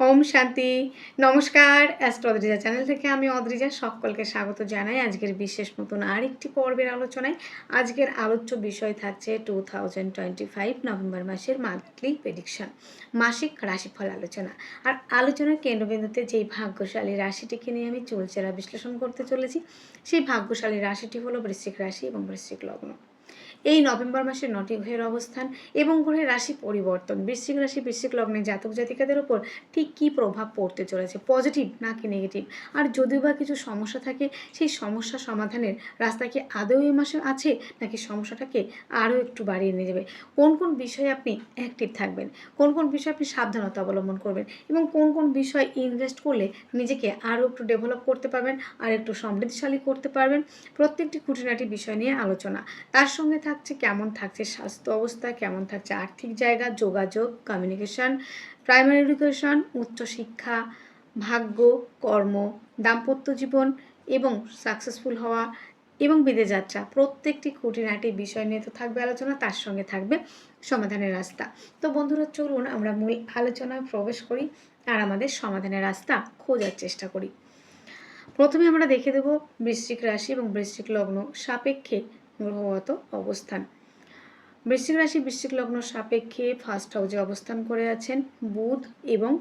ওম শান্তি। নমস্কার astro Adrija channel থেকে আমি অদ্রিজা সকলকে স্বাগত জানাই আজকের বিশেষ নতুন আরেকটি পর্বের আলোচনায়। আজকের আলোচ্য বিষয় থাকছে two thousand twenty five November মাসের মান্থলি প্রেডিকশন মাসিক রাশিফল আলোচনা। আর আলোচনার কেন্দ্রবিন্দুতে যেই ভাগ্যশালী রাশিটিকে নিয়ে আমি চলচেরা বিশ্লেষণ করতে চলেছি, সেই ভাগ্যশালী রাশিটি হলো বৃশ্চিক রাশি এবং বৃশ্চিক লগ্ন। এই নভেম্বর মাসের নটি গ্রহের অবস্থান এবং গ্রহের রাশি পরিবর্তন। বৃশ্চিক রাশি, বৃশ্চিক লগ্নে জাতক জাতিকাদের ওপর ঠিক কী প্রভাব পড়তে চলেছে? পজিটিভ নাকি নেগেটিভ আর যদিও বা কিছু সমস্যা থাকে, সেই সমস্যা সমাধানের রাস্তা কি আদৌ এই মাসে আছে? নাকি সমস্যাটাকে আরও একটু বাড়িয়ে নিয়ে যাবে? কোন কোন বিষয়ে আপনি অ্যাক্টিভ থাকবেন? কোন কোন বিষয়ে আপনি সাবধানতা অবলম্বন করবেন? এবং কোন কোন বিষয়ে ইনভেস্ট করলে নিজেকে আরও একটু ডেভেলপ করতে পারবেন, আর একটু সমৃদ্ধশালী করতে পারবেন? প্রত্যেকটি খুঁটিনাটি বিষয় নিয়ে আলোচনা। তার সঙ্গে থাকছে, কেমন থাকছে স্বাস্থ্য অবস্থা, কেমন থাকছে আর্থিক জায়গা, যোগাযোগ কমিউনিকেশন প্রাইমারি এডুকেশন উচ্চশিক্ষা ভাগ্য, কর্ম, দাম্পত্য জীবন এবং সাকসেসফুল হওয়া এবং বিদেশ যাত্রা। প্রত্যেকটি খুঁটিনাটি বিষয় নিয়ে তো থাকবে আলোচনা, তার সঙ্গে থাকবে সমাধানের রাস্তা। তো বন্ধুরা, চলুন আমরা মূল আলোচনায় প্রবেশ করি আর আমাদের সমাধানের রাস্তা খোঁজার চেষ্টা করি। প্রথমে আমরা দেখে দেব বৃশ্চিক রাশি এবং বৃশ্চিক লগ্ন সাপেক্ষে গ্রহগত অবস্থান। বৃশ্চিক রাশি বৃশ্চিক লগ্ন সাপেক্ষে ফার্স্ট হাউজে অবস্থান করে আছেন বুধ এবং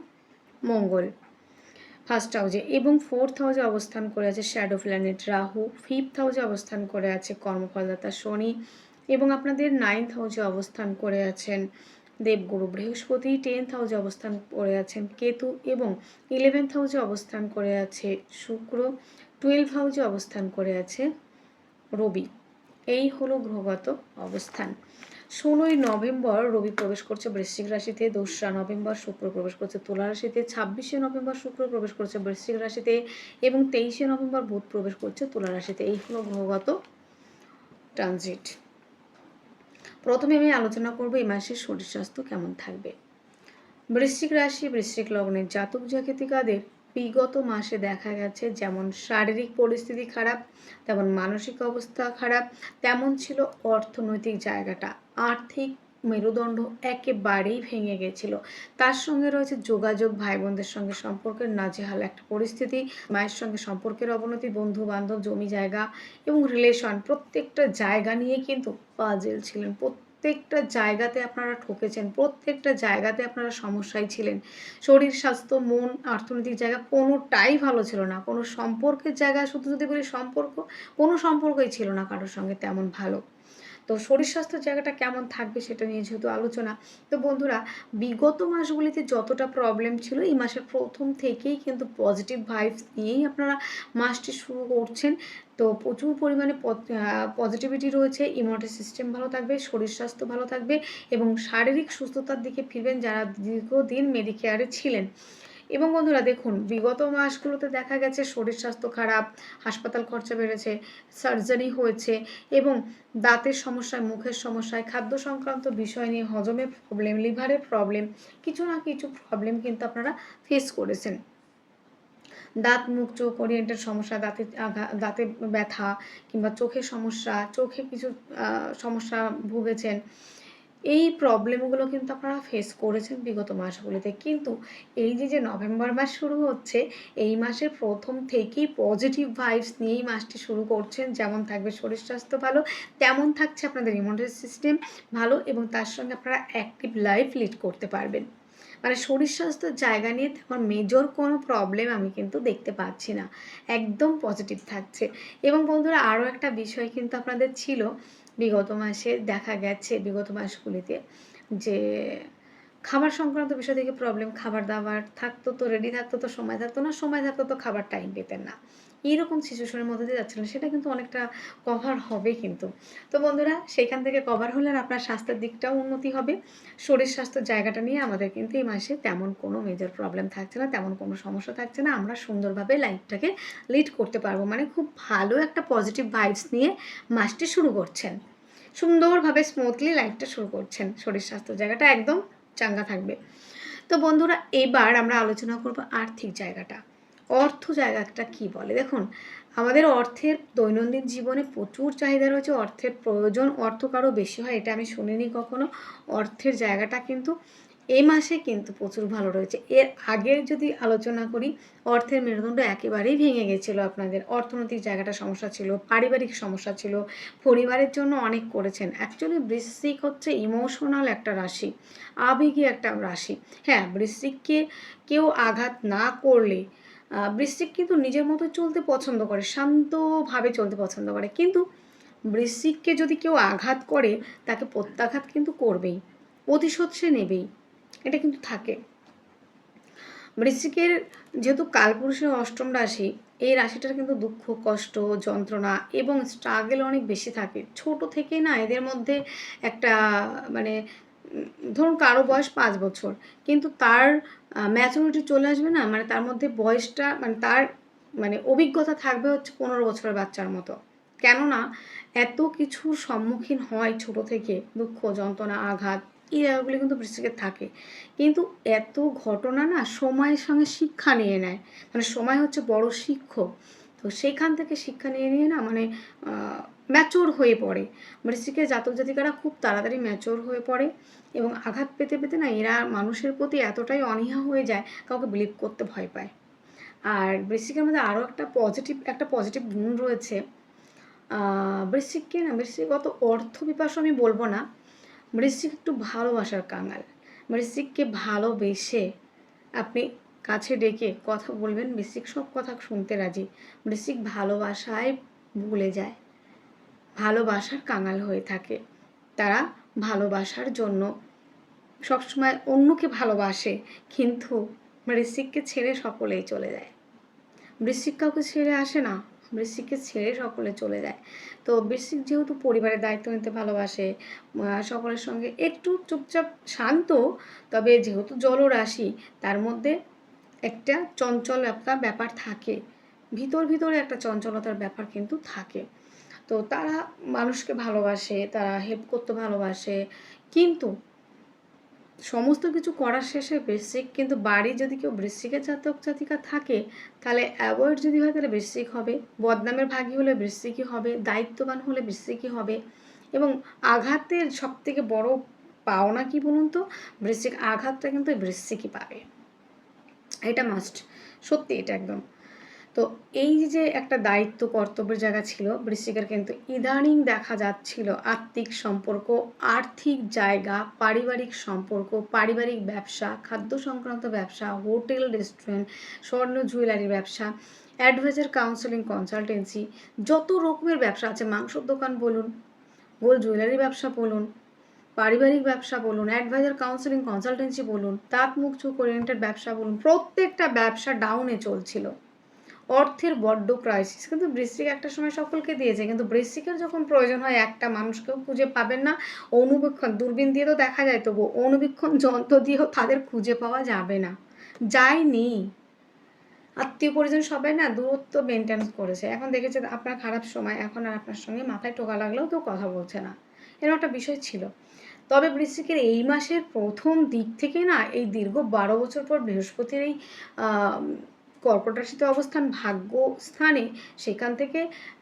মঙ্গল। ফার্স্ট হাউজে এবং ফোর্থ হাউজে অবস্থান করে আছে শ্যাডো প্ল্যানেট রাহু। ফিফথ হাউজে অবস্থান করে আছে কর্মফলদাতা শনি এবং আপনাদের নাইন্থ হাউজে অবস্থান করে আছেন দেবগুরু। বৃহস্পতি টেন্থ হাউসে অবস্থান করে আছেন কেতু এবং ইলেভেন্থ হাউসে অবস্থান করে আছে শুক্র। টুয়েলভ হাউসে অবস্থান করে আছে রবি। এই হলো গ্রহগত অবস্থান। ষোলোই নভেম্বর রবি প্রবেশ করছে বৃশ্চিক রাশিতে, দোসরা নভেম্বর শুক্র প্রবেশ করছে তুলা রাশিতে, ছাব্বিশে নভেম্বর শুক্র প্রবেশ করছে বৃশ্চিক রাশিতে এবং তেইশে নভেম্বর বুধ প্রবেশ করছে তুলা রাশিতে। এই হলো গ্রহগত ট্রানজিট। প্রথমে আমি আলোচনা করব এই মাসের শরীর স্বাস্থ্য কেমন থাকবে। বৃশ্চিক রাশি, বৃশ্চিক লগ্নের জাতক জাতিকাদের বিগত মাসে দেখা গেছে যেমন শারীরিক পরিস্থিতি খারাপ, তেমন মানসিক অবস্থা খারাপ, তেমন ছিল অর্থনৈতিক জায়গাটা। আর্থিক মেরুদণ্ড একেবারেই ভেঙে গেছিল। তার সঙ্গে রয়েছে যোগাযোগ ভাই বোনদের সঙ্গে সম্পর্কের নাজেহাল একটা পরিস্থিতি, মায়ের সঙ্গে সম্পর্কের অবনতি বন্ধু বান্ধব জমি জায়গা এবং রিলেশন প্রত্যেকটা জায়গা নিয়ে কিন্তু পাজেল ছিলেন। প্রত্যেকটা জায়গাতে আপনারা ঠকেছেন, প্রত্যেকটা জায়গাতে আপনারা সমস্যায় ছিলেন। শরীর, স্বাস্থ্য, মন, অর্থনৈতিক জায়গা কোনোটাই ভালো ছিল না। কোনো সম্পর্কের জায়গায় শুধু যদি বলি সম্পর্ক, কোনো সম্পর্কই ছিল না কারোর সঙ্গে তেমন ভালো। তো শরীর স্বাস্থ্যের জায়গাটা কেমন থাকবে সেটা নিয়ে যেহেতু আলোচনা। তো বন্ধুরা, বিগত মাসগুলিতে যতটা প্রবলেম ছিল, এই মাসের প্রথম থেকেই কিন্তু পজিটিভ ভাইবস নিয়েই আপনারা মাসটি শুরু করছেন। তো প্রচুর পরিমাণে পজিটিভিটি রয়েছে ইমিউনিটি সিস্টেম ভালো থাকবে, শরীর স্বাস্থ্য ভালো থাকবে এবং শারীরিক সুস্থতার দিকে ফিরবেন যারা দীর্ঘদিন মেডিকেয়ারে ছিলেন। এবং বন্ধুরা দেখুন, বিগত মাসগুলোতে দেখা গেছে শরীর স্বাস্থ্য খারাপ, হাসপাতাল খরচা বেড়েছে সার্জারি হয়েছে এবং দাঁতের সমস্যায়, মুখের সমস্যায়, খাদ্য সংক্রান্ত বিষয় নিয়ে হজমের প্রবলেম লিভারের প্রবলেম কিছু না কিছু প্রবলেম কিন্তু আপনারা ফেস করেছেন। দাঁত, মুখ, চোখ ওরিয়েন্টের সমস্যা, দাঁতে দাঁতে ব্যথা কিংবা চোখের সমস্যা, চোখে কিছু সমস্যা ভুগেছেন এই প্রবলেমগুলো কিন্তু আপনারা ফেস করেছেন বিগত মাসগুলিতে। কিন্তু এই যে যে নভেম্বর মাস শুরু হচ্ছে, এই মাসের প্রথম থেকেই পজিটিভ ভাইবস নিয়েই মাসটি শুরু করছেন। যেমন থাকবে শরীর স্বাস্থ্য ভালো, তেমন থাকছে আপনাদের ইমিউনিটি সিস্টেম ভালো এবং তার সঙ্গে আপনারা অ্যাক্টিভ লাইফ লিড করতে পারবেন। মানে শরীর স্বাস্থ্যের জায়গা নিয়ে তেমন মেজর কোনো প্রবলেম আমি কিন্তু দেখতে পাচ্ছি না। একদম পজিটিভ থাকছে। এবং বন্ধুরা, আরও একটা বিষয় কিন্তু আপনাদের ছিল বিগত মাসে দেখা গেছে, বিগত মাসগুলিতে যে খাবার সংক্রান্ত বিষয় থেকে প্রবলেম খাবার দাবার থাকতো তো রেডি থাকতো তো, সময় থাকতো না, সময় থাকতো তো খাবার টাইম পেতেন না। এইরকম সিচুয়েশনের মধ্যে দিয়ে যাচ্ছিলেন, সেটা কিন্তু অনেকটা কভার হবে কিন্তু। তো বন্ধুরা, সেখান থেকে কভার হলে আপনার স্বাস্থ্যের দিকটাও উন্নতি হবে। শরীর স্বাস্থ্য জায়গাটা নিয়ে আমাদের কিন্তু এই মাসে তেমন কোনো মেজর প্রবলেম থাকছে না, তেমন কোনো সমস্যা থাকছে না। আমরা সুন্দরভাবে লাইফটাকে লিড করতে পারব। মানে খুব ভালো একটা পজিটিভ ভাইবস নিয়ে মাসটি শুরু করছেন। সুন্দরভাবে স্মুথলি লাইফটা শুরু করছেন। শরীর স্বাস্থ্য জায়গাটা একদম চাঙ্গা থাকবে। তো বন্ধুরা, এবার আমরা আলোচনা করব আর্থিক জায়গাটা। অর্থ জায়গাটা কি বলে? দেখুন, আমাদের অর্থের দৈনন্দিন জীবনে প্রচুর চাহিদা রয়েছে, অর্থের প্রয়োজন, অর্থ কারও বেশি হয়, এটা আমি শুনিনি কখনো। অর্থের জায়গাটা কিন্তু এই মাসে কিন্তু প্রচুর ভালো রয়েছে। এর আগের যদি আলোচনা করি, অর্থের মেরুদণ্ড একেবারেই ভেঙে গেছিল আপনাদের। অর্থনৈতিক জায়গাটা সমস্যা ছিল, পারিবারিক সমস্যা ছিল, পরিবারের জন্য অনেক করেছেন। অ্যাকচুয়ালি বৃশ্চিক হচ্ছে ইমোশনাল একটা রাশি, আবেগী একটা রাশি। হ্যাঁ বৃশ্চিককে কেউ আঘাত না করলে বৃশ্চিক কিন্তু নিজের মতো চলতে পছন্দ করে, শান্তভাবে চলতে পছন্দ করে। কিন্তু বৃশ্চিককে যদি কেউ আঘাত করে, তাকে প্রত্যাঘাত কিন্তু করবেই, প্রতিশোধ সে নেবেই, এটা কিন্তু থাকে। বৃশ্চিকের যেহেতু কালপুরুষের অষ্টম রাশি, এই রাশিটার কিন্তু দুঃখ, কষ্ট, যন্ত্রণা এবং স্ট্রাগল অনেক বেশি থাকে। ছোট থেকে না এদের মধ্যে একটা মানে ধরুন কারও বয়স পাঁচ বছর, কিন্তু তার ম্যাচুরিটি চলে আসবে না মানে তার মধ্যে বয়সটা মানে তার মানে অভিজ্ঞতা থাকবে হচ্ছে পনেরো বছরের বাচ্চার মতো। কেননা এত কিছুর সম্মুখীন হয় ছোট থেকে, দুঃখ, যন্ত্রণা, আঘাত এই জায়গাগুলি কিন্তু বৃশ্চিকের থাকে। কিন্তু এত ঘটনা না সময়ের সঙ্গে শিক্ষা নিয়ে নেয়। মানে সময় হচ্ছে বড় শিক্ষক। তো সেইখান থেকে শিক্ষা নিয়ে নিয়ে না মানে ম্যাচোর হয়ে পড়ে। বৃশ্চিকের জাতক জাতিকারা খুব তাড়াতাড়ি ম্যাচোর হয়ে পড়ে এবং আঘাত পেতে পেতে না এরা মানুষের প্রতি এতটাই অনীহা হয়ে যায়, কাউকে বিলিভ করতে ভয় পায়। আর বৃশ্চিকের মধ্যে আরও একটা পজিটিভ একটা পজিটিভ গুণ রয়েছে। বৃশ্চিককে না বৃশ্চিকগত অর্থ পিপাসু আমি বলব না। বৃশ্চিক একটু ভালোবাসার কাঙাল। বৃশ্চিককে ভালোবেসে আপনি কাছে ডেকে কথা বলবেন বৃশ্চিক সব কথা শুনতে রাজি। বৃশ্চিক ভালোবাসায় ভুলে যায়। ভালোবাসার কাঙাল হয়ে থাকে। তারা ভালোবাসার জন্য সবসময় অন্যকে ভালোবাসে, কিন্তু বৃশ্চিককে ছেড়ে সকলেই চলে যায়। বৃশ্চিক কাউকে ছেড়ে আসে না বৃশ্চিককে ছেড়ে সকলে চলে যায়। তো বৃশ্চিক যেহেতু পরিবারের দায়িত্ব নিতে ভালোবাসে সকলের সঙ্গে একটু চুপচাপ শান্ত, তবে যেহেতু জলরাশি, তার মধ্যে একটা চঞ্চল একটা ব্যাপার থাকে। ভিতর ভিতরে একটা চঞ্চলতার ব্যাপার কিন্তু থাকে। তো তারা মানুষকে ভালোবাসে, তারা হেল্প করতে ভালোবাসে। কিন্তু সমস্ত কিছু করার শেষে বৃশ্চিক কিন্তু বাড়ি যদি কেউ বৃশ্চিকের জাতক জাতিকা থাকে, তাহলে অ্যাভয়েড যদি হয় তাহলে বৃশ্চিক হবে। বদনামের ভাগী হলে বৃশ্চিকই হবে, দায়িত্ববান হলে বৃশ্চিকই হবে। এবং আঘাতের সব থেকে বড় পাওনা কি বলুন তো? বৃশ্চিক আঘাতটা কিন্তু বৃশ্চিকই পাবে। এটা মাস্ট সত্যি এটা একদম। তো এই যে একটা দায়িত্ব, কর্তব্যের জায়গা ছিল বৃশ্চিকের কিন্তু ইদানিং দেখা যাচ্ছিল আত্মিক সম্পর্ক, আর্থিক জায়গা, পারিবারিক সম্পর্ক, পারিবারিক ব্যবসা, খাদ্য সংক্রান্ত ব্যবসা, হোটেল, রেস্টুরেন্ট, স্বর্ণ জুয়েলারি ব্যবসা, অ্যাডভাইজার কাউন্সেলিং কনসালটেন্সি, যত রকমের ব্যবসা আছে, মাংসর দোকান বলুন, গোল জুয়েলারি ব্যবসা বলুন, পারিবারিক ব্যবসা বলুন, অ্যাডভাইজার কাউন্সেলিং কনসালটেন্সি বলুন তাঁত মুখ চুক ওরিয়েন্টেড ব্যবসা বলুন, প্রত্যেকটা ব্যবসা ডাউনে চলছিল। অর্থের বড্ড ক্রাইসিস কিন্তু বৃশ্চিক একটা সময় সকলকে দিয়েছে। কিন্তু বৃশ্চিকের যখন প্রয়োজন হয়, একটা মানুষকেও খুঁজে পাবেন না। অনুবীক্ষণ, দূরবীন দিয়ে তো দেখা যায় তবু, অনুবীক্ষণ যন্ত্র দিয়েও তাদের খুঁজে পাওয়া যাবে না। যায়নি। আত্মীয় পরিজন সবাই না দূরত্ব মেনটেন করেছে। এখন দেখেছে আপনার খারাপ সময়, এখন আর আপনার সঙ্গে মাথায় টোকা লাগলেও কেউ কথা বলছে না। এরকম একটা বিষয় ছিল। তবে বৃশ্চিকের এই মাসের প্রথম দিক থেকে না, এই দীর্ঘ বারো বছর পর বৃহস্পতির এই কর্কট অবস্থান ভাগ্য স্থানে সেখান থেকে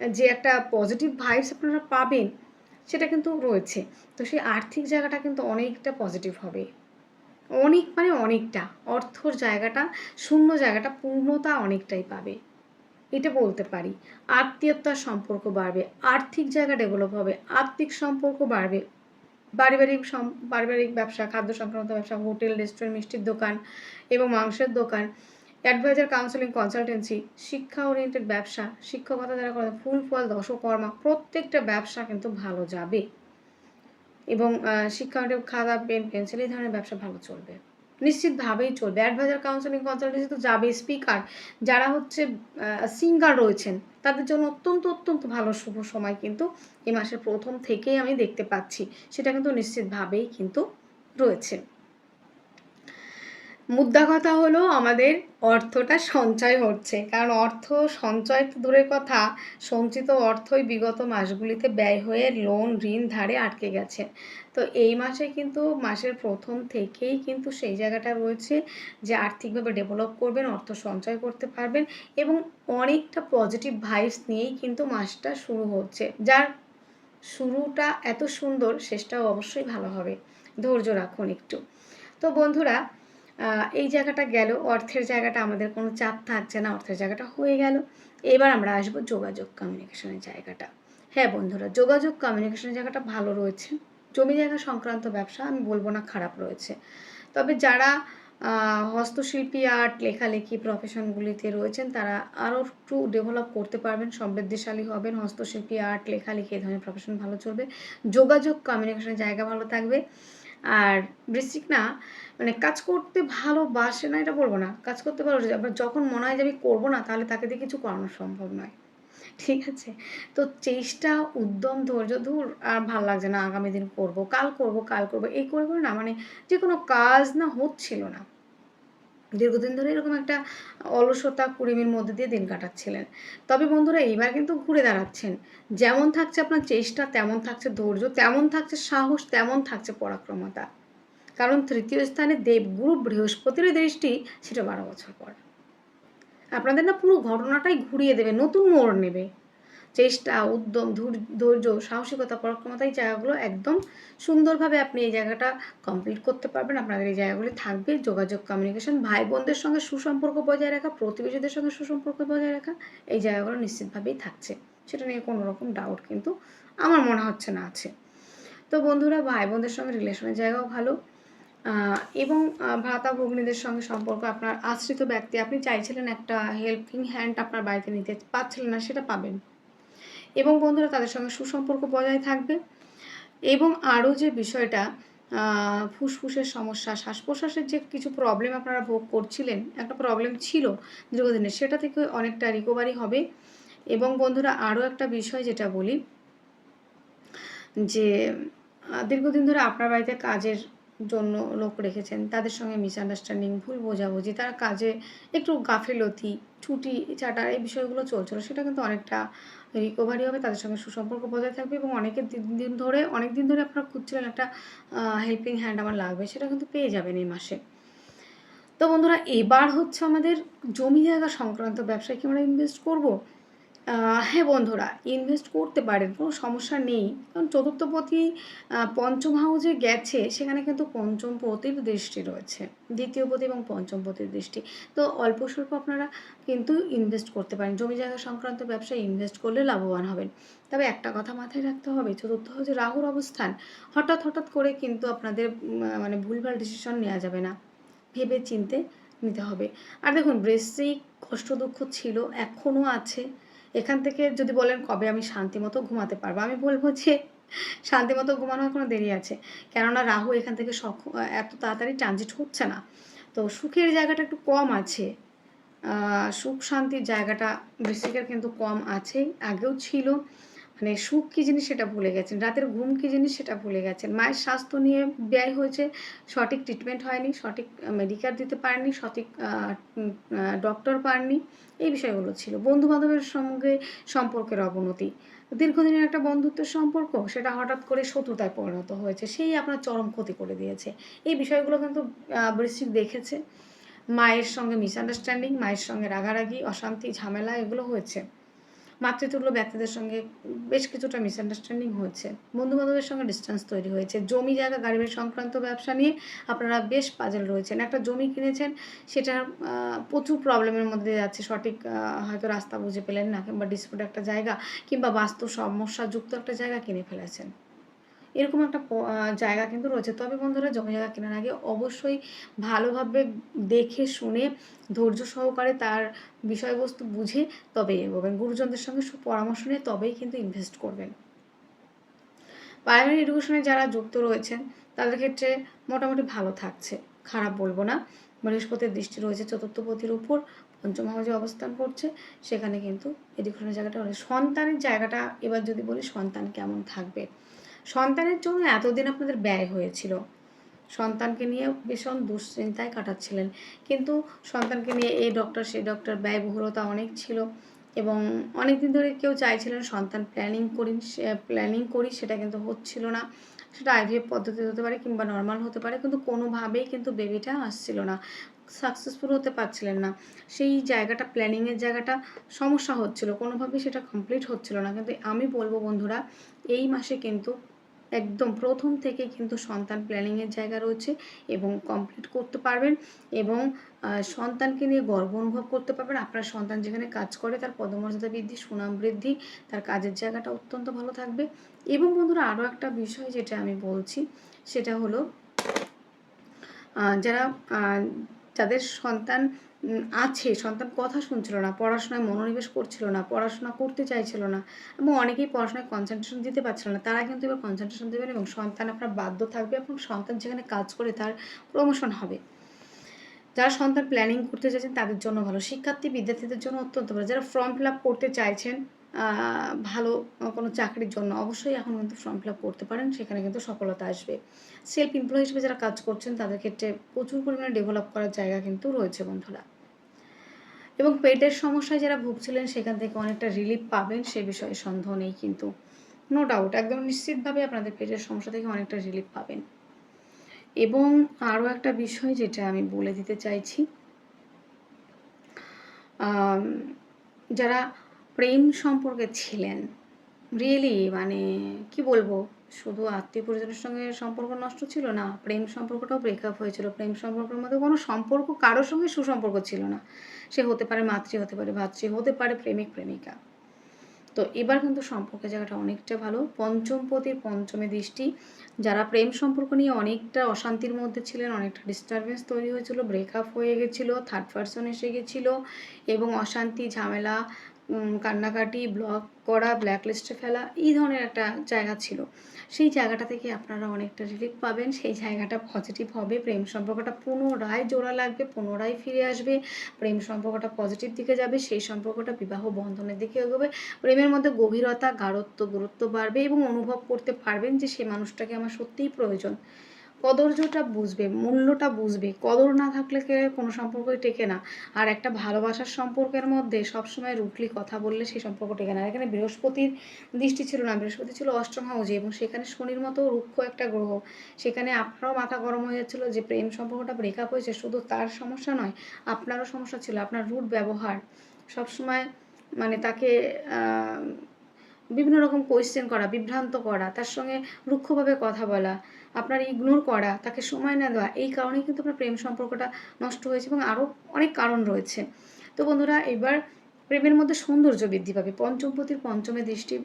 যে একটা পজিটিভ ভাইবস আপনারা পাবেন, সেটা কিন্তু রয়েছে। তো সেই আর্থিক জায়গাটা কিন্তু অনেকটা পজিটিভ হবে। অনেক মানে অনেকটা। অর্থর জায়গাটা, শূন্য জায়গাটা, পূর্ণতা অনেকটাই পাবে। এটা বলতে পারি। আত্মীয়তার সম্পর্ক বাড়বে, আর্থিক জায়গা ডেভেলপ হবে আর্থিক সম্পর্ক বাড়বে। পারিবারিক পারিবারিক ব্যবসা, খাদ্য সংক্রান্ত ব্যবসা, হোটেল, রেস্টুরেন্ট, মিষ্টির দোকান এবং মাংসের দোকান। অ্যাডভাইজার, কাউন্সেলিং কনসালটেন্সি, শিক্ষা ওরিয়েন্টেড ব্যবসা, শিক্ষকতা যারা করে ফুল ফল, দশকর্মা, প্রত্যেকটা ব্যবসা কিন্তু ভালো যাবে। এবং শিক্ষা খাতা, পেন, পেন্সিল এই ধরনের ব্যবসা ভালো চলবে। নিশ্চিতভাবেই চলবে। অ্যাডভাইজার, কাউন্সেলিং কনসালটেন্সি তো যাবে, স্পিকার, যারা হচ্ছে সিঙ্গার রয়েছেন, তাদের জন্য অত্যন্ত অত্যন্ত ভালো শুভ সময় কিন্তু এই মাসের প্রথম থেকেই আমি দেখতে পাচ্ছি। সেটা কিন্তু নিশ্চিতভাবেই কিন্তু রয়েছে। মুদ্রা কথা হলো আমাদের অর্থটা সঞ্চয় হচ্ছে। কারণ অর্থ সঞ্চয় দূরের কথা, সঞ্চিত অর্থই বিগত মাসগুলিতে ব্যয় হয়ে লোন, ঋণ ধারে আটকে গেছে। তো এই মাসে কিন্তু মাসের প্রথম থেকেই কিন্তু সেই জায়গাটা রয়েছে যে আর্থিকভাবে ডেভেলপ করবেন, অর্থ সঞ্চয় করতে পারবেন এবং অনেকটা পজিটিভ ভাইবস নিয়েই কিন্তু মাসটা শুরু হচ্ছে। যার শুরুটা এত সুন্দর, শেষটাও অবশ্যই ভালো হবে। ধৈর্য রাখুন একটু। তো বন্ধুরা এই জায়গাটা গেল, অর্থের জায়গাটা, আমাদের কোনো চাপ থাকছে না, অর্থের জায়গাটা হয়ে গেল। এবার আমরা আসব যোগাযোগ কমিউনিকেশনের জায়গাটা। হ্যাঁ বন্ধুরা, যোগাযোগ কমিউনিকেশনের জায়গাটা ভালো রয়েছে। জমি জায়গা সংক্রান্ত ব্যবসা আমি বলব না খারাপ রয়েছে। তবে যারা হস্তশিল্পী, আর্ট, লেখালেখি প্রফেশনগুলিতে রয়েছেন, তারা আরও একটু ডেভেলপ করতে পারবেন, সমৃদ্ধিশালী হবেন। হস্তশিল্পী, আর্ট, লেখালেখি এই ধরনের প্রফেশন ভালো চলবে। যোগাযোগ কমিউনিকেশনের জায়গা ভালো থাকবে। আর বৃশ্চিক না মানে কাজ করতে ভালোবাসে না, এটা বলব না। কাজ করতে ভালো যখন মনে হয় যে আমি করব না, তাহলে তাকে দিয়ে কিছু করানো সম্ভব নয়। ঠিক আছে? তো চেষ্টা, উদ্যম, ধৈর্য, ধূর, আর ভালো লাগছে না, আগামী দিন করব, কাল করব কাল করব, এই করে করে না মানে যে কোনো কাজ না, হচ্ছিল না। দীর্ঘদিন ধরে এরকম একটা অলসতা কুড়িমির মধ্যে দিয়ে দিন কাটাচ্ছিলেন। তবে বন্ধুরা, এইবার কিন্তু ঘুরে দাঁড়াচ্ছেন। যেমন থাকছে আপনার চেষ্টা, তেমন থাকছে ধৈর্য, তেমন থাকছে সাহস, তেমন থাকছে পরাক্রমতা। কারণ তৃতীয় স্থানে দেবগুরু বৃহস্পতির দৃষ্টি সেটা বারো বছর পর। আপনাদের না পুরো ঘটনাটাই ঘুরিয়ে দেবে, নতুন মোড় নেবে। চেষ্টা, উদ্যম ধৈর- ধৈর্য, সাহসিকতা পরাক্রমতা এই জায়গাগুলো একদম সুন্দরভাবে আপনি এই জায়গাটা কমপ্লিট করতে পারবেন। আপনাদের এই জায়গাগুলি থাকবে। যোগাযোগ কমিউনিকেশন ভাই বোনদের সঙ্গে সুসম্পর্ক বজায় রাখা, প্রতিবেশীদের সঙ্গে সুসম্পর্ক বজায় রাখা, এই জায়গাগুলো নিশ্চিতভাবেই থাকছে। সেটা নিয়ে কোনো রকম ডাউট কিন্তু আমার মনে হচ্ছে না আছে। তো বন্ধুরা ভাই বোনদের সঙ্গে রিলেশনের জায়গাও ভালো। এবং ভ্রাতা ভগ্নীদের সঙ্গে সম্পর্ক, আপনার আশ্রিত ব্যক্তি, আপনি চাইছিলেন একটা হেল্পিং হ্যান্ড আপনার বাড়িতে নিতে পারছিলেন না, সেটা পাবেন। এবং বন্ধুরা তাদের সঙ্গে সুসম্পর্ক বজায় থাকবে। এবং আরও যে বিষয়টা ফুসফুসের সমস্যা শ্বাস প্রশ্বাসের যে কিছু প্রবলেম আপনারা ভোগ করছিলেন, একটা প্রবলেম ছিল দীর্ঘদিনের সেটা থেকে অনেকটা রিকভারি হবে। এবং বন্ধুরা আরও একটা বিষয় যেটা বলি, যে দীর্ঘদিন ধরে আপনার বাড়িতে কাজের জন্য লোক রেখেছেন, তাদের সঙ্গে মিসআন্ডারস্ট্যান্ডিং ভুল বোঝাবুঝি, তারা কাজে একটু গাফিলতি ছুটি চাটার এই বিষয়গুলো চলছিল, সেটা কিন্তু অনেকটা রিকভারি হবে, তাদের সঙ্গে সুসম্পর্ক বজায় থাকবে এবং অনেকের দিন ধরে অনেক দিন ধরে আপনারা খুঁজছিলেন একটা হেল্পিং হ্যান্ড আমার লাগবে, সেটা কিন্তু পেয়ে যাবেন এই মাসে। তো বন্ধুরা, এবার হচ্ছে আমাদের জমি জায়গা সংক্রান্ত ব্যবসায় কি আমরা ইনভেস্ট করব? হ্যাঁ বন্ধুরা ইনভেস্ট করতে পারেন, কোনো সমস্যা নেই। কারণ চতুর্থপতি পঞ্চম হাউসে গেছে, সেখানে কিন্তু পঞ্চম পতির দৃষ্টি রয়েছে দ্বিতীয় পতি এবং পঞ্চম পতির দৃষ্টি। তো অল্প স্বল্প আপনারা কিন্তু ইনভেস্ট করতে পারেন। জমি জায়গা সংক্রান্ত ব্যবসায় ইনভেস্ট করলে লাভবান হবেন। তবে একটা কথা মাথায় রাখতে হবে, চতুর্থ হাউসে রাহুর অবস্থান, হঠাৎ হঠাৎ করে কিন্তু আপনাদের মানে ভুলভাল ডিসিশন নেওয়া যাবে না। ভেবে চিনতে নিতে হবে। আর দেখুন, বৃশ্চিক কষ্ট দুঃখ ছিল, এখনও আছে। এখান থেকে যদি বলেন কবে আমি শান্তি মতো ঘুমাতে পারব? আমি বলব যে শান্তিমতো ঘুমানোর কোনো দেরি আছে। কেননা রাহু এখান থেকে সখ এত তাড়াতাড়ি ট্রানজিট হচ্ছে না। তো সুখের জায়গাটা একটু কম আছে। সুখ শান্তির জায়গাটা বৃশ্চিকের কিন্তু কম আছে আগেও ছিল। মানে সুখ কী জিনিস সেটা ভুলে গেছেন? রাতের ঘুম কী জিনিস সেটা ভুলে গেছেন? মায়ের স্বাস্থ্য নিয়ে ব্যয় হয়েছে, সঠিক ট্রিটমেন্ট হয়নি, সঠিক মেডিকেল দিতে পারেননি, সঠিক ডক্টর পাননি, এই বিষয়গুলো ছিল। বন্ধু বান্ধবের সঙ্গে সম্পর্কের অবনতি। দীর্ঘদিনের একটা বন্ধুত্বের সম্পর্ক, সেটা হঠাৎ করে শত্রুতায় পরিণত হয়েছে, সেই আপনার চরম ক্ষতি করে দিয়েছে। এই বিষয়গুলো কিন্তু বৃশ্চিক দেখেছে। মায়ের সঙ্গে মিসআন্ডারস্ট্যান্ডিং মায়ের সঙ্গে রাগারাগি, অশান্তি, ঝামেলা, এগুলো হয়েছে। মাতৃতুল্য ব্যক্তিদের সঙ্গে বেশ কিছুটা মিসআন্ডারস্ট্যান্ডিং হয়েছে। বন্ধু বান্ধবের সঙ্গে ডিস্টেন্স তৈরি হয়েছে। জমি জায়গা গাড়ি সংক্রান্ত ব্যবসা নিয়ে আপনারা বেশ পাজল রয়েছেন। একটা জমি কিনেছেন, সেটা প্রচুর প্রবলেমের মধ্যে যাচ্ছে। সঠিক হয়তো রাস্তা বুঝে পেলেন না কিংবা ডিসপুট একটা জায়গা কিংবা বাস্তু সমস্যাযুক্ত একটা জায়গা কিনে ফেলেছেন। এরকম একটা জায়গা কিন্তু রয়েছে। তবে বন্ধুরা, জমি জায়গা কেনার আগে অবশ্যই ভালোভাবে দেখে শুনে ধৈর্য সহকারে তার বিষয়বস্তু বুঝে তবেই এগোবেন। গুরুজনদের সঙ্গে সুপরামর্শ নিয়ে তবেই কিন্তু ইনভেস্ট করবেন। প্রাইমারি এডুকেশনে যারা যুক্ত রয়েছেন, তাদের ক্ষেত্রে মোটামুটি ভালো থাকছে। খারাপ বলব না। বৃহস্পতির দৃষ্টি রয়েছে চতুর্থ পতির উপর। পঞ্চম হাউসে অবস্থান করছে। সেখানে কিন্তু এডুকেশনের জায়গাটা সন্তানের জায়গাটা, এবার যদি বলি সন্তান কেমন থাকবে? সন্তানের জন্য এতদিন আপনাদের ব্যয় হয়েছিল। সন্তানকে নিয়ে ভীষণ দুশ্চিন্তায় কাটাচ্ছিলেন। কিন্তু সন্তানকে নিয়ে এই ডক্টর সেই ডক্টর ব্যয়বহুলতা অনেক ছিল এবং অনেক দিন ধরে কেউ চাইছিলেন সন্তান প্ল্যানিং করি প্ল্যানিং করি সেটা কিন্তু হচ্ছিল না। সেটা আইভিএফ পদ্ধতি হতে পারে কিংবা নর্মাল হতে পারে কিন্তু কোনোভাবেই কিন্তু বেবিটা আসছিল না। সাকসেসফুল হতে পারছিলেন না। সেই জায়গাটা প্ল্যানিংয়ের জায়গাটা সমস্যা হচ্ছিল। কোনোভাবেই সেটা কমপ্লিট হচ্ছিল না। কিন্তু আমি বলব বন্ধুরা, এই মাসে কিন্তু একদম প্রথম থেকে কিন্তু সন্তান প্ল্যানিংয়ের জায়গা রয়েছে এবং কমপ্লিট করতে পারবেন এবং সন্তানকে নিয়ে গর্ব অনুভব করতে পারবেন। আপনার সন্তান যেখানে কাজ করে তার পদমর্যাদা বৃদ্ধি, সুনাম বৃদ্ধি, তার কাজের জায়গাটা অত্যন্ত ভালো থাকবে। এবং বন্ধুরা আরও একটা বিষয় যেটা আমি বলছি, সেটা হলো যারা যাদের সন্তান আছে। সন্তান কথা শুনছিল না, পড়াশোনায় মনোনিবেশ করছিল না, পড়াশোনা করতে চাইছিল না এবং অনেকেই পড়াশোনায় কনসেন্ট্রেশন দিতে পারছিল না। তারা কিন্তু এবার কনসেন্ট্রেশন দেবেন এবং সন্তান আপনার বাধ্য থাকবে এবং সন্তান যেখানে কাজ করে তার প্রমোশন হবে। যারা সন্তান প্ল্যানিং করতে চাইছেন তাদের জন্য ভালো। শিক্ষার্থী, বিদ্যার্থীদের জন্য অত্যন্ত ভালো। যারা ফর্ম ফিল আপ করতে চাইছেন ভালো কোনো চাকরির জন্য অবশ্যই এখন কিন্তু ফর্ম ফিল আপ করতে পারেন। সেখানে কিন্তু সফলতা আসবে। সেলফ এমপ্লয় হিসেবে যারা কাজ করছেন তাদের ক্ষেত্রে প্রচুর পরিমাণে ডেভেলপ করার জায়গা কিন্তু রয়েছে বন্ধুরা। এবং পেটের সমস্যায় যারা ভুগছিলেন, সেখান থেকে অনেকটা রিলিফ পাবেন, সে বিষয়ে সন্দেহ নেই কিন্তু। নো ডাউট একদম নিশ্চিতভাবে আপনাদের পেটের সমস্যা থেকে অনেকটা রিলিফ পাবেন। এবং আরও একটা বিষয় যেটা আমি বলে দিতে চাইছি যারা প্রেম সম্পর্কে ছিলেন রিয়েলি মানে কি বলব? শুধু আত্মীয় পরিজনের সঙ্গে সম্পর্ক নষ্ট ছিল না, প্রেম সম্পর্কটাও ব্রেকআপ হয়েছিল। প্রেম সম্পর্কের মধ্যে কোনো সম্পর্ক কারোর সঙ্গে সুসম্পর্ক ছিল না। সে হতে পারে মাতৃ, হতে পারে ভাতৃ, হতে পারে প্রেমিক, প্রেমিকা। তো এবার কিন্তু সম্পর্কের জায়গাটা অনেকটা ভালো। পঞ্চম পঞ্চমপতির পঞ্চমে দৃষ্টি। যারা প্রেম সম্পর্ক নিয়ে অনেকটা অশান্তির মধ্যে ছিলেন, অনেকটা ডিস্টারবেন্স তৈরি হয়েছিল ব্রেকআপ হয়ে গেছিল থার্ড পার্সন এসে গেছিল এবং অশান্তি, ঝামেলা কান্নাকাটি ব্লক করা ব্ল্যাকলিস্টে ফেলা, এই ধরনের একটা জায়গা ছিল। সেই জায়গাটা থেকে আপনারা অনেকটা রিলিফ পাবেন। সেই জায়গাটা পজিটিভ হবে। প্রেম সম্পর্কটা পুনরায় জোড়া লাগবে, পুনরায় ফিরে আসবে। প্রেম সম্পর্কটা পজিটিভ দিকে যাবে, সেই সম্পর্কটা বিবাহ বন্ধনের দিকে এগোবে। প্রেমের মধ্যে গভীরতা, গাঢ়ত্ব, গুরুত্ব বাড়বে এবং অনুভব করতে পারবেন যে সে মানুষটাকে আমার সত্যিই প্রয়োজন। কদর্যটা বুঝবে, মূল্যটা বুঝবে। কদর না থাকলে কে কোনো সম্পর্কই টেকে না। আর একটা ভালোবাসার সম্পর্কের মধ্যে সবসময় রুটলি কথা বললে সেই সম্পর্ক টেকে না। এখানে বৃহস্পতির দৃষ্টি ছিল না। বৃহস্পতি ছিল অষ্টম হাউজে এবং সেখানে শনির মতো রুক্ষ একটা গ্রহ। সেখানে আপনারও মাথা গরম হয়ে যাচ্ছিল যে প্রেম সম্পর্কটা ব্রেকআপ হয়েছে। শুধু তার সমস্যা নয়, আপনারও সমস্যা ছিল। আপনার রুট ব্যবহার সবসময় মানে তাকে বিভিন্ন রকম কোয়েশ্চেন করা, বিভ্রান্ত করা, তার সঙ্গে রুক্ষভাবে কথা বলা। আপনার ইগনোর করা, তাকে সময় না দেওয়া, এই কারণেই কিন্তু আপনার প্রেম সম্পর্কটা নষ্ট হয়েছে এবং আরও অনেক কারণ রয়েছে। তো বন্ধুরা, এবার প্রেমের মধ্যে সৌন্দর্য বৃদ্ধি পাবে। পঞ্চমপতির পঞ্চমে দৃষ্টি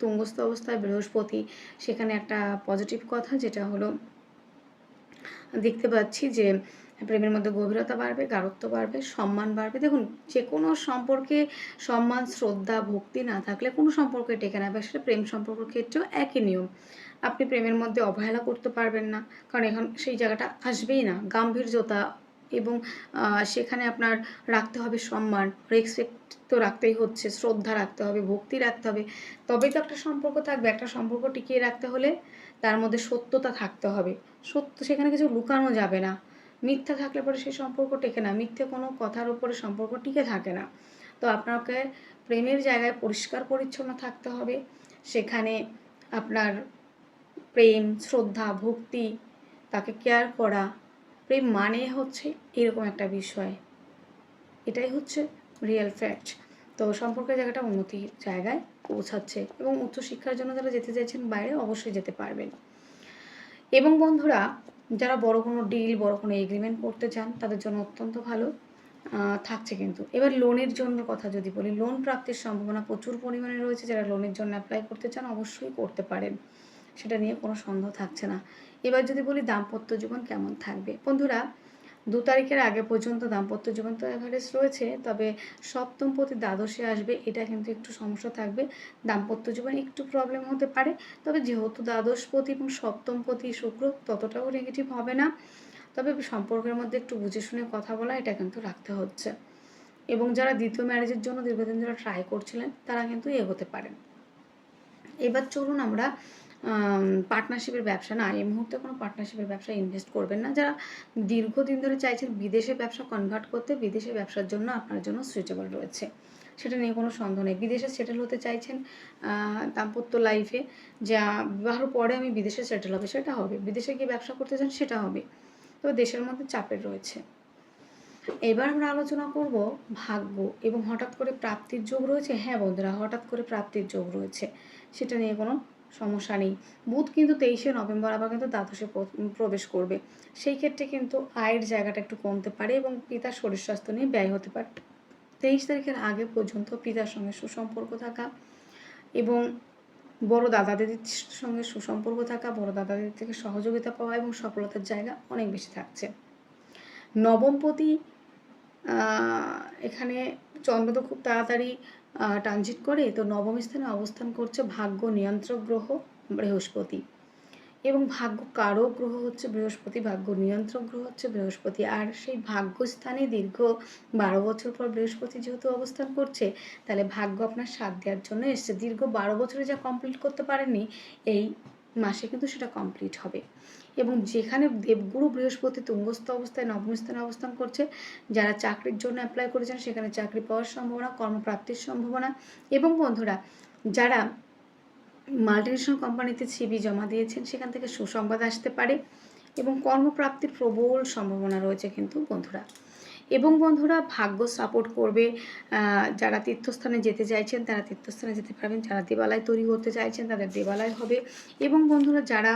তুঙ্গস্থ অবস্থায় বৃহস্পতি, সেখানে একটা পজিটিভ কথা যেটা হলো, দেখতে পাচ্ছি যে প্রেমের মধ্যে গভীরতা বাড়বে, গাঢ়ত্ব বাড়বে, সম্মান বাড়বে। দেখুন যে কোনো সম্পর্কে সম্মান, শ্রদ্ধা, ভক্তি না থাকলে কোনো সম্পর্কে টেকে না সেটা প্রেম সম্পর্কের ক্ষেত্রেও একই নিয়ম। আপনি প্রেমের মধ্যে অবহেলা করতে পারবেন না। কারণ এখন সেই জায়গাটা আসবেই না। গাম্ভীর্যতা এবং সেখানে আপনার রাখতে হবে সম্মান। রেসপেক্ট তো রাখতেই হচ্ছে। শ্রদ্ধা রাখতে হবে, ভক্তি রাখতে হবে। তবেই তো একটা সম্পর্ক থাকবে। একটা সম্পর্ক টিকিয়ে রাখতে হলে তার মধ্যে সত্যতা থাকতে হবে। সত্য, সেখানে কিছু লুকানো যাবে না। মিথ্যা থাকলে পরে সেই সম্পর্ক টেকে না। মিথ্যে কোনো কথার উপরে সম্পর্ক টিকে থাকে না। তো আপনাকে প্রেমের জায়গায় পরিষ্কার পরিচ্ছন্ন থাকতে হবে। সেখানে আপনার প্রেম, শ্রদ্ধা, ভক্তি, তাকে কেয়ার করা। প্রেম মানে হচ্ছে এরকম একটা বিষয়। এটাই হচ্ছে রিয়েল ফ্যাক্ট তো সম্পর্কের জায়গাটা উন্নতির জায়গায় পৌঁছাচ্ছে এবং উচ্চশিক্ষার জন্য যারা যেতে চাইছেন বাইরে অবশ্যই যেতে পারবেন। এবং বন্ধুরা, যারা বড় কোনো ডিল বড় কোনো এগ্রিমেন্ট করতে চান, তাদের জন্য অত্যন্ত ভালো। থাকছে কিন্তু। এবার লোনের জন্য কথা যদি বলি লোন প্রাপ্তির সম্ভাবনা প্রচুর পরিমাণে রয়েছে। যারা লোনের জন্য অ্যাপ্লাই করতে চান, অবশ্যই করতে পারেন। সেটা নিয়ে কোনো সন্দেহ থাকছে না। এবার যদি বলি দাম্পত্য জীবন কেমন থাকবে? বন্ধুরা, দু তারিখের আগে পর্যন্ত দাম্পত্য জীবন তো এভারেজ রয়েছে, তবে সপ্তম প্রতি দ্বাদশে আসবে, এটা কিন্তু একটু সমস্যা থাকবে। দাম্পত্য জীবন একটু প্রবলেম হতে পারে, তবে যেহেতু দ্বাদশপতি এবং সপ্তমপতি শুক্র, ততটাও নেগেটিভ হবে না। তবে সম্পর্কের মধ্যে একটু বুঝে শুনে কথা বলা, এটা কিন্তু রাখতে হচ্ছে। এবং যারা দ্বিতীয় ম্যারেজের জন্য দীর্ঘদিন ধরে ট্রাই করছিলেন, তারা কিন্তু এগোতে পারেন। এবার চলুন আমরা পার্টনারশিপের ব্যবসা না, এই মুহূর্তে কোনো পার্টনারশিপের ব্যবসা ইনভেস্ট করবেন না। যারা দীর্ঘদিন ধরে চাইছেন বিদেশে ব্যবসা কনভার্ট করতে, বিদেশে ব্যবসার জন্য আপনার জন্য সুইটেবল রয়েছে। সেটা নিয়ে কোনো সন্দেহ নেই। বিদেশে সেটেল হতে চাইছেন দাম্পত্য লাইফে যা বিবাহর পরে আমি বিদেশে সেটেল হবে, সেটা হবে। বিদেশে গিয়ে ব্যবসা করতে চান, সেটা হবে। তবে দেশের মধ্যে চাপের রয়েছে। এবার আমরা আলোচনা করব ভাগ্য এবং হঠাৎ করে প্রাপ্তির যোগ রয়েছে। হ্যাঁ বন্ধুরা, হঠাৎ করে প্রাপ্তির যোগ রয়েছে। সেটা নিয়ে কোনো সমস্যা নেই। বুধ কিন্তু তেইশে নভেম্বর, আবার কিন্তু দ্বাদশে প্রবেশ করবে। সেই ক্ষেত্রে কিন্তু আয়ের জায়গাটা একটু কমতে পারে এবং পিতার শরীর স্বাস্থ্য নিয়ে ব্যয় হতে পারে। তেইশ তারিখের আগে পর্যন্ত পিতার সঙ্গে সুসম্পর্ক থাকা এবং বড় দাদা দিদির সঙ্গে সুসম্পর্ক থাকা, বড় দাদা দিদির থেকে সহযোগিতা পাওয়া এবং সফলতার জায়গা অনেক বেশি থাকছে। নবমপতি এখানে চন্দ্র তো খুব তাড়াতাড়ি ট্রানজিট করে, তো নবম স্থানে অবস্থান করছে ভাগ্য নিয়ন্ত্রক গ্রহ বৃহস্পতি। এবং ভাগ্য কারক গ্রহ হচ্ছে বৃহস্পতি, ভাগ্য নিয়ন্ত্রক গ্রহ হচ্ছে বৃহস্পতি। আর সেই ভাগ্যস্থানে দীর্ঘ বারো বছর পর বৃহস্পতি যেহেতু অবস্থান করছে, তাহলে ভাগ্য আপনার সাথ দেওয়ার জন্য এসছে। দীর্ঘ বারো বছরে যা কমপ্লিট করতে পারেননি, এই মাসে কিন্তু সেটা কমপ্লিট হবে। এবং যেখানে দেবগুরু বৃহস্পতি তুঙ্গস্থ অবস্থায় নবম স্থানে অবস্থান করছে, যারা চাকরির জন্য অ্যাপ্লাই করেছেন, সেখানে চাকরি পাওয়ার সম্ভাবনা, কর্মপ্রাপ্তির সম্ভাবনা এবং বন্ধুরা, যারা মাল্টিনেশনাল কোম্পানিতে সিবি জমা দিয়েছেন, সেখান থেকে সুসংবাদ আসতে পারে এবং কর্মপ্রাপ্তির প্রবল সম্ভাবনা রয়েছে কিন্তু বন্ধুরা। এবং বন্ধুরা ভাগ্য সাপোর্ট করবে যারা তীর্থস্থানে যেতে চাইছেন, তারা তীর্থস্থানে যেতে পারবেন। যারা দেবালয় তৈরি করতে চাইছেন, তাদের দেবালয় হবে। এবং বন্ধুরা যারা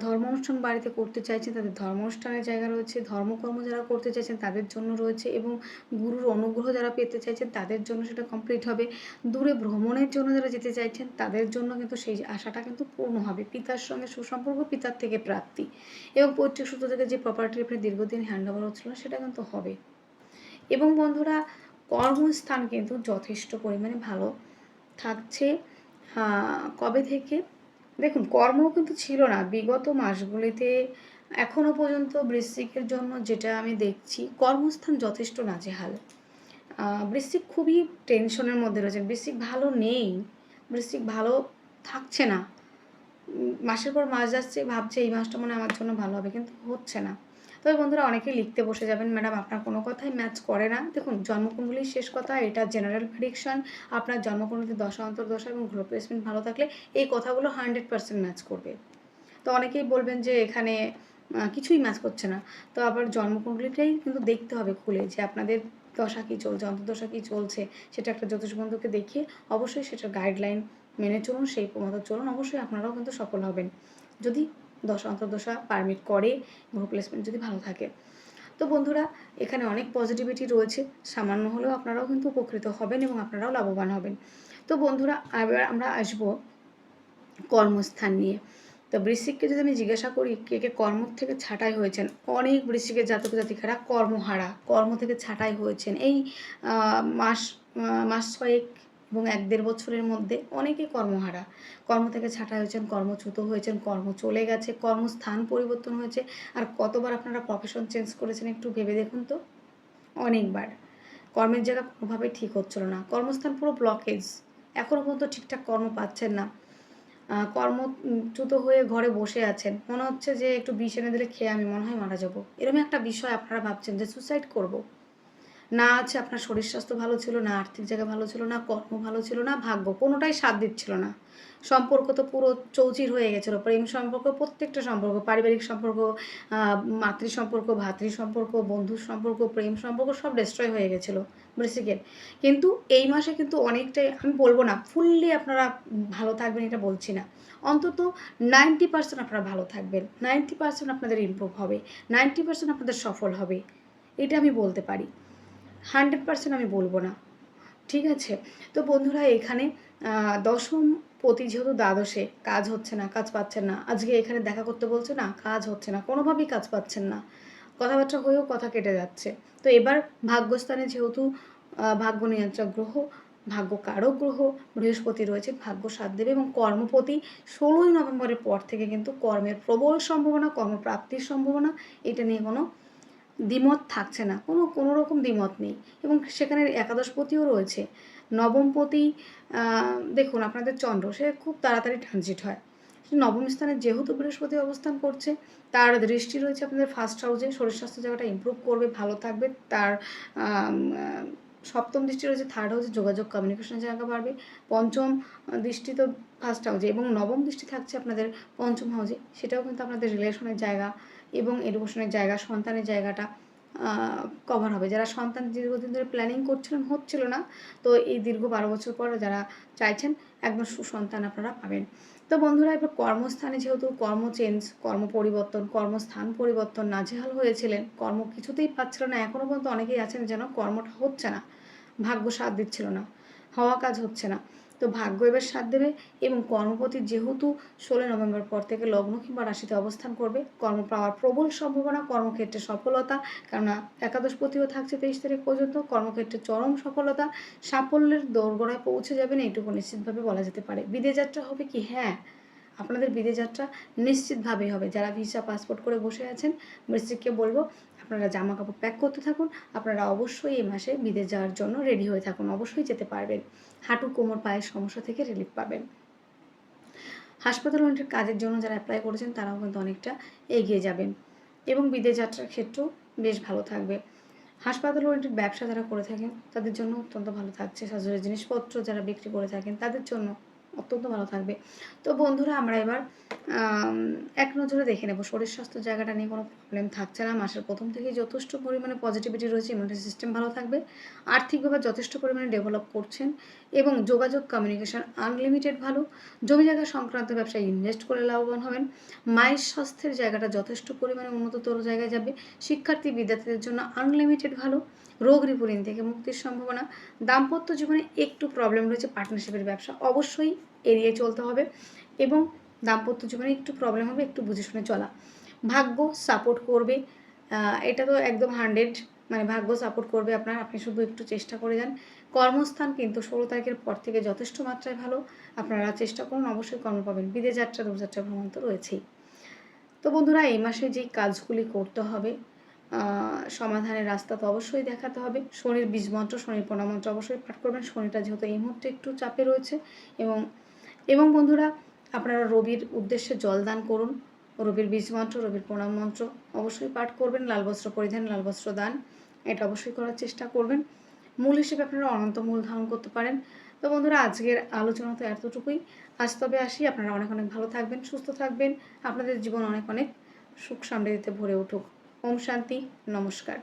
ধর্ম অনুষ্ঠান বাড়িতে করতে চাইছেন, তাদের ধর্ম অনুষ্ঠানের জায়গা রয়েছে। ধর্মকর্ম যারা করতে চাইছেন, তাদের জন্য রয়েছে। এবং গুরুর অনুগ্রহ যারা পেতে চাইছেন, তাদের জন্য সেটা কমপ্লিট হবে। দূরে ভ্রমণের জন্য যারা যেতে চাইছেন, তাদের জন্য কিন্তু সেই আশাটা কিন্তু পূর্ণ হবে। পিতার সঙ্গে সুসম্পর্ক, পিতার থেকে প্রাপ্তি। এবং পৈতৃক সূত্র থেকে যে প্রপার্টি আপনি দীর্ঘদিন হ্যান্ড ওভার হচ্ছিল সেটা কিন্তু হবে। এবং বন্ধুরা, কর্মস্থান কিন্তু যথেষ্ট পরিমাণে ভালো থাকছে। কবে থেকে? দেখুন কর্ম কিন্তু ছিল না। বিগত মাসগুলিতে এখনও পর্যন্ত বৃশ্চিকের জন্য যেটা আমি দেখছি, কর্মস্থান যথেষ্ট নাজেহাল। বৃশ্চিক খুবই টেনশনের মধ্যে রয়েছে। বৃশ্চিক ভালো নেই। বৃশ্চিক ভালো থাকছে না। মাসের পর মাস যাচ্ছে, ভাবছে এই মাসটা মনে আমার জন্য ভালো হবে, কিন্তু হচ্ছে না। তবে বন্ধুরা অনেকে লিখতে বসে যাবেন, ম্যাডাম, আপনার কোনো কথাই ম্যাচ করে না। দেখুন, জন্মকুণ্ডলীর শেষ কথা এটা জেনারেল প্রেডিকশন আপনার জন্মকুণ্ডলীতে দশা, অন্তর্দশা এবং গ্রহ প্লেসমেন্ট ভালো থাকলে এই কথাগুলো হান্ড্রেড পার্সেন্ট ম্যাচ করবে। তো অনেকেই বলবেন যে এখানে কিছুই ম্যাচ করছে না। তো আবার জন্মকুণ্ডলীটাই কিন্তু দেখতে হবে খুলে যে আপনাদের দশা কী চলছে, অন্তর্দশা কী চলছে, সেটা একটা জ্যোতিষ বন্ধুকে দেখিয়ে অবশ্যই সেটার গাইডলাইন মেনে চলুন, সেই মতো চলুন। অবশ্যই আপনারাও কিন্তু সফল হবেন। যদি দশা অন্তর্দশা পারমিট করে গ্রহ প্লেসমেন্ট যদি ভালো থাকে। তো বন্ধুরা, এখানে অনেক পজিটিভিটি রয়েছে। সামান্য হলেও আপনারাও কিন্তু উপকৃত হবেন এবং আপনারাও লাভবান হবেন। তো বন্ধুরা, এবার আমরা আসব কর্মস্থান নিয়ে। তো বৃশ্চিককে যদি আমি জিজ্ঞাসা করি, কে কে কর্ম থেকে ছাঁটাই হয়েছেন? অনেক বৃশ্চিকের জাতক জাতিকারা কর্মহারা, কর্ম থেকে ছাঁটাই হয়েছেন। এই মাস মাস ছয়েক এবং এক দেড় বছরের মধ্যে অনেকে কর্মহারা। কর্ম থেকে ছাঁটাই হয়েছেন, কর্মচ্যুত হয়েছেন, কর্ম চলে গেছে, কর্মস্থান পরিবর্তন হয়েছে। আর কতবার আপনারা প্রফেশন চেঞ্জ করেছেন একটু ভেবে দেখুন তো? অনেকবার। কর্মের জায়গা কোনোভাবেই ঠিক হচ্ছিল না। কর্মস্থান পুরো ব্লকেজ এখনও পর্যন্ত ঠিকঠাক কর্ম পাচ্ছেন না। কর্মচ্যুত হয়ে ঘরে বসে আছেন। মনে হচ্ছে যে একটু বিষ এনে দিলে খেয়ে আমি মনে হয় মারা যাব। এরকম একটা বিষয় আপনারা ভাবছেন যে সুসাইড করব। না আছে, আপনার শরীর স্বাস্থ্য ভালো ছিল না, আর্থিক জায়গা ভালো ছিল না, কর্ম ভালো ছিল না, ভাগ্য কোনোটাই সাথ দিচ্ছিল না। সম্পর্ক তো পুরো চৌচির হয়ে গেছিল, প্রেম সম্পর্ক, প্রত্যেকটা সম্পর্ক, পারিবারিক সম্পর্ক মাতৃ সম্পর্ক, ভাতৃ সম্পর্ক, বন্ধুর সম্পর্ক, প্রেম সম্পর্ক সব ডিস্ট্রয় হয়ে গেছিল বৃশ্চিকের কিন্তু এই মাসে কিন্তু অনেকটাই, আমি বলব না ফুললি আপনারা ভালো থাকবেন, এটা বলছি না। অন্তত নাইনটি পার্সেন্ট আপনারা ভালো থাকবেন নাইনটি পার্সেন্ট আপনাদের ইমপ্রুভ হবে নাইনটি পার্সেন্ট আপনাদের সফল হবে, এটা আমি বলতে পারি। হান্ড্রেড পার্সেন্ট আমি বলব না। ঠিক আছে? তো বন্ধুরা, এখানে দশম পতি যেহেতু দ্বাদশে, কাজ হচ্ছে না, কাজ পাচ্ছেন না। আজকে এখানে দেখা করতে বলছে না, কাজ হচ্ছে না, কোনোভাবেই কাজ পাচ্ছেন না। কথাবার্তা হয়েও কথা কেটে যাচ্ছে। তো এবার ভাগ্যস্থানে যেহেতু ভাগ্য নিয়ন্ত্রক গ্রহ, ভাগ্য কারক গ্রহ, বৃহস্পতি রয়েছে, ভাগ্য সাথ দেবে এবং কর্মপতি ষোলোই নভেম্বরের পর থেকে কিন্তু কর্মের প্রবল সম্ভাবনা, কর্মপ্রাপ্তির সম্ভাবনা, এটা নিয়ে কোনো দ্বিমত থাকছে না। কোনো কোনো রকম দ্বিমত নেই। এবং সেখানে একাদশপতিও রয়েছে। নবমপতি দেখুন, আপনাদের চন্দ্র, সে খুব তাড়াতাড়ি ট্রানজিট হয়। নবম স্থানে যেহেতু বৃহস্পতি অবস্থান করছে, তার দৃষ্টি রয়েছে আপনাদের ফার্স্ট হাউসে শরীর স্বাস্থ্য জায়গাটা ইমপ্রুভ করবে, ভালো থাকবে। তার সপ্তম দৃষ্টি রয়েছে থার্ড হাউসে যোগাযোগ কমিউনিকেশনের জায়গা বাড়বে। পঞ্চম দৃষ্টি তো ফার্স্ট হাউসে এবং নবম দৃষ্টি থাকছে আপনাদের পঞ্চম হাউসে সেটাও কিন্তু আপনাদের রিলেশনের জায়গা এবং এডুকেশনের জায়গা, সন্তানের জায়গাটা কভার হবে। যারা সন্তান দীর্ঘদিন ধরে প্ল্যানিং করছিলেন হচ্ছিল না, তো এই দীর্ঘ বারো বছর পর যারা চাইছেন একদম সুসন্তান আপনারা পাবেন। তো তো বন্ধুরা, এবার কর্মস্থানে যেহেতু কর্ম চেঞ্জ কর্ম পরিবর্তন, কর্মস্থান পরিবর্তন নাজেহাল হয়েছিলেন, কর্ম কিছুতেই পাচ্ছিল না এখনও পর্যন্ত অনেকেই আছেন যেন কর্মটা হচ্ছে না, ভাগ্য সাথ দিচ্ছিল না, হওয়া কাজ হচ্ছে না। তো ভাগ্য এবার সাথ দেবে এবং কর্মপতি যেহেতু ষোলো নভেম্বর পর থেকে লগ্ন কিংবা রাশিতে অবস্থান করবে, কর্ম পাওয়ার প্রবল সম্ভাবনা, কর্মক্ষেত্রে সফলতা, কেননা একাদশ একাদশপতিও থাকছে তেইশ তারিখ পর্যন্ত, কর্মক্ষেত্রে চরম সফলতা, সাফল্যের দোরগোড়ায় পৌঁছে যাবেন এইটুকু নিশ্চিতভাবে বলা যেতে পারে। বিদেশ যাত্রা হবে কি? হ্যাঁ আপনাদের বিদেশ যাত্রা নিশ্চিতভাবেই হবে। যারা ভিসা, পাসপোর্ট করে বসে আছেন বৃশ্চিককে বলব আপনারা জামা কাপড় প্যাক করতে থাকুন, আপনারা অবশ্যই এই মাসে বিদেশ যাওয়ার জন্য রেডি হয়ে থাকুন, অবশ্যই যেতে পারবেন। হাঁটু, কোমর, পায়ের সমস্যা থেকে রিলিফ পাবেন। হাসপাতাল ওরিয়েন্টেড কাজের জন্য যারা অ্যাপ্লাই করেছেন, তারাও কিন্তু অনেকটা এগিয়ে যাবেন এবং বিদেশ যাত্রার ক্ষেত্রেও বেশ ভালো থাকবে। হাসপাতাল ওরিয়েন্টেড ব্যবসা যারা করে থাকেন, তাদের জন্য অত্যন্ত ভালো থাকছে। সাজুরের জিনিসপত্র যারা বিক্রি করে থাকেন, তাদের জন্য অত্যন্ত ভালো থাকবে। তো বন্ধুরা, আমরা এবার এক নজরে দেখে নেব। শরীর স্বাস্থ্য জায়গাটা নিয়ে কোনো প্রবলেম থাকছে না। মাসের প্রথম থেকে যথেষ্ট পরিমাণে পজিটিভিটি রয়েছে ইমিউনিটি সিস্টেম ভালো থাকবে। আর্থিকভাবে যথেষ্ট পরিমাণে ডেভেলপ করছেন। এবং যোগাযোগ কমিউনিকেশন আনলিমিটেড ভালো। জমি জায়গা সংক্রান্ত ব্যবসায় ইনভেস্ট করে লাভবান হবেন। মায়ের স্বাস্থ্যের জায়গাটা যথেষ্ট পরিমাণে উন্নততর জায়গায় যাবে। শিক্ষার্থী বিদ্যার্থীদের জন্য আনলিমিটেড ভালো। রোগ রিপুরিন থেকে মুক্তির সম্ভাবনা। দাম্পত্য জীবনে একটু প্রবলেম রয়েছে। পার্টনারশিপের ব্যবসা অবশ্যই এড়িয়ে চলতে হবে এবং দাম্পত্য জীবনে একটু প্রবলেম হবে, একটু বুঝে শুনে চলা। ভাগ্য সাপোর্ট করবে। এটা তো একদম হান্ড্রেড মানে ভাগ্য সাপোর্ট করবে আপনার। আপনি শুধু একটু চেষ্টা করে যান। কর্মস্থান কিন্তু ষোলো তারিখের পর থেকে যথেষ্ট মাত্রায় ভালো। আপনারা চেষ্টা করুন, অবশ্যই কর্ম পাবেন। বিদেশ যাত্রা দূরযাত্রা ভ্রমণ তো রয়েছেই। তো বন্ধুরা, এই মাসে যেই কাজগুলি করতে হবে সমাধানের রাস্তা তো অবশ্যই দেখাতে হবে। শনির বীজ মন্ত্র, শনির প্রণামন্ত্র অবশ্যই পাঠ করবেন। শনিটা যেহেতু এই মুহূর্তে একটু চাপে রয়েছে এবং এবং বন্ধুরা, আপনারা রবির উদ্দেশ্যে জলদান করুন। রবির বীজ মন্ত্র, রবির প্রণাম মন্ত্র অবশ্যই পাঠ করবেন। লাল বস্ত্র পরিধান, লাল বস্ত্র দান, এটা অবশ্যই করার চেষ্টা করবেন। মূল হিসেবে আপনারা অনন্ত মূল ধারণ করতে পারেন। তো বন্ধুরা, আজকের আলোচনা তো এতটুকুই। আজ তবে আসি। আপনারা অনেক অনেক ভালো থাকবেন, সুস্থ থাকবেন। আপনাদের জীবন অনেক অনেক সুখ সমৃদ্ধিতে ভরে উঠুক। ওম শান্তি, নমস্কার।